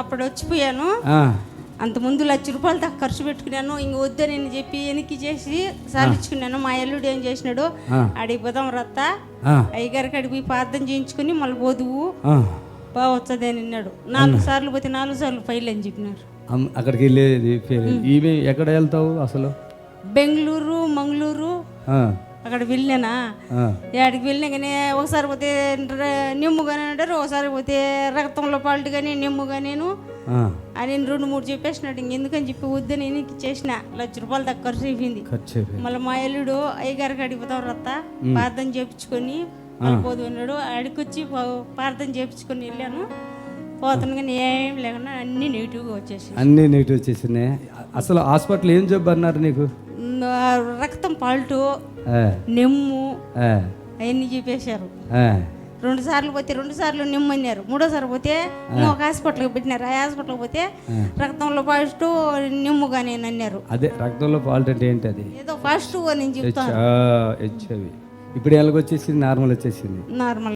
అప్పుడు వచ్చిపోయాను అంత ముందు లక్ష రూపాయలు దాకా ఖర్చు పెట్టుకున్నాను. ఇంక వద్దని చెప్పి వెనక్కి చేసి సాధించుకున్నాను. మా ఎల్లుడు ఏం చేసినాడు. అడిగి పోదాం రత్త. అయ్యగారికి అడిగి ప్రార్థన చేయించుకుని మళ్ళీ పోదువు. ఆ. బాగా వచ్చేది అని అన్నాడు. నాలుగు సార్లు పోతే నాలుగు సార్లు ఫైల్ అని చెప్పినారు. అక్కడికి వెళ్ళేది ఈమె ఎక్కడ వెళ్తావు అసలు? బెంగళూరు మంగళూరు. అక్కడ వెళ్ళానా. ఆ, ఆడికి వెళ్ళినా కానీ ఒకసారి పోతే నిమ్ముగానే అంటారు ఒకసారి పోతే రక్తంలో పాల్ట్ కానీ నిమ్ముగా నేను. అని రెండు మూడు చెప్పేసినాడు. ఇంకెందుకని చెప్పి వద్దని వెనక్కి చేసిన లక్ష రూపాయలు దాకా ఖర్చు అయిపోయింది. మళ్ళీ మా ఎల్లుడు అయ్యగారికి అడిగిపోతాం రత్త ప్రార్థన చేపించుకొని మళ్ళీ పోదు అన్నాడు. అడిగొచ్చి పా- ప్రార్థన చేపించుకొని వెళ్ళాను. పోతాను కానీ ఏం లేకుండా అన్ని నెగిటివ్గా వచ్చేసి అన్నీ నెగిటివ్ వచ్చేసినాయి. అసలు హాస్పిటల్ ఏం అన్నారు నీకు? రక్తం పాల్టు నెమ్ము అవన్నీ చెప్పేశారు ఆ. రెండు సార్లు పోతే రెండు సార్లు నిమ్మన్నారు మూడోసారి పోతే ఇంకొక హాస్పిటల్కి పెట్టినారు. ఆ హాస్పిటల్కి పోతే రక్తంలో ఫస్ట్ నిమ్ముగా నేను అన్నారు. అదే రక్తంలో ఫాల్ట్ అంటే ఏంటి అది ఏదో ఫస్ట్ అని చెప్తాను. ఇప్పుడు ఎలాగొచ్చేసింది? నార్మల్ వచ్చేసింది. నార్మల్.